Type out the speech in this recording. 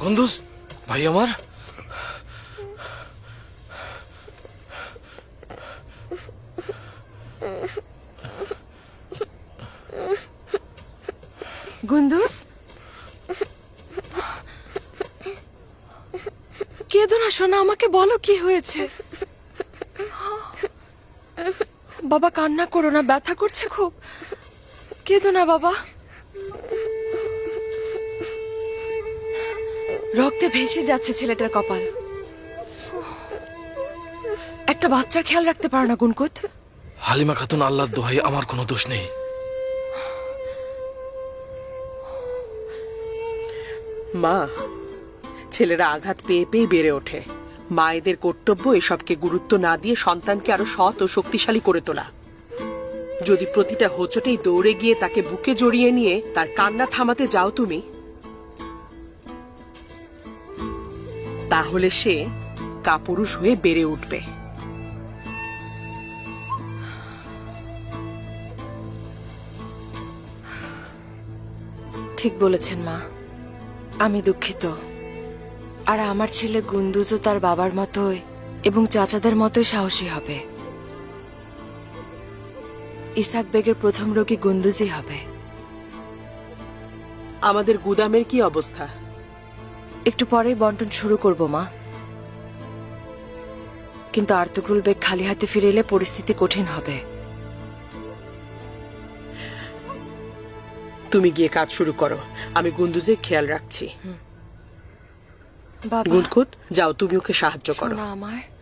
গন্ধুস ভাই আমার? গুন্দুস? কেঁদো না শোনা আমাকে বলো কি হয়েছে। বাবা, কান্না করো না, ব্যথা করছে খুব। কেঁদো না, বাবা। রক্তে ভেসে যাচ্ছে ছেলেটার কপাল। একটা বাচ্চার খেয়াল রাখতে পারো না গুনকুত। হালিমা খাতুন আল্লাহর দোহাই আমার কোনো দোষ নেই। মা ছেলেরা আঘাত পেয়ে পেয়ে বেড়ে ওঠে। মায়েদের কর্তব্য এসবকে গুরুত্ব না দিয়ে সন্তানকে আরও সৎ ও শক্তিশালী করে তোলা। যদি প্রতিটা হোঁচটেই দৌড়ে গিয়ে তাকে বুকে জড়িয়ে নিয়ে তার কান্না থামাতে যাও তুমি তাহলে সে কাপুরুষ হয়ে বেড়ে উঠবে। ঠিক বলেছেন মা। আমি দুঃখিত। আর আমার ছেলে গুন্দুজও তার বাবার মতোই এবং চাচাদের মতোই সাহসী হবে। ইসাক বেগের প্রথম রোগী গুন্দুজি হবে। আমাদের গুদামের কি অবস্থা? একটু পরেই বন্টন শুরু করব মা। কিন্তু আর্তগ্রুল বেগ খালি হাতে ফিরে এলে পরিস্থিতি কঠিন হবে। তুমি গিয়ে কাজ শুরু করো। আমি গুন্দুজের খেয়াল রাখছি। বাবা। গুনকুত যাও তুমি ওকে সাহায্য করো। আমার।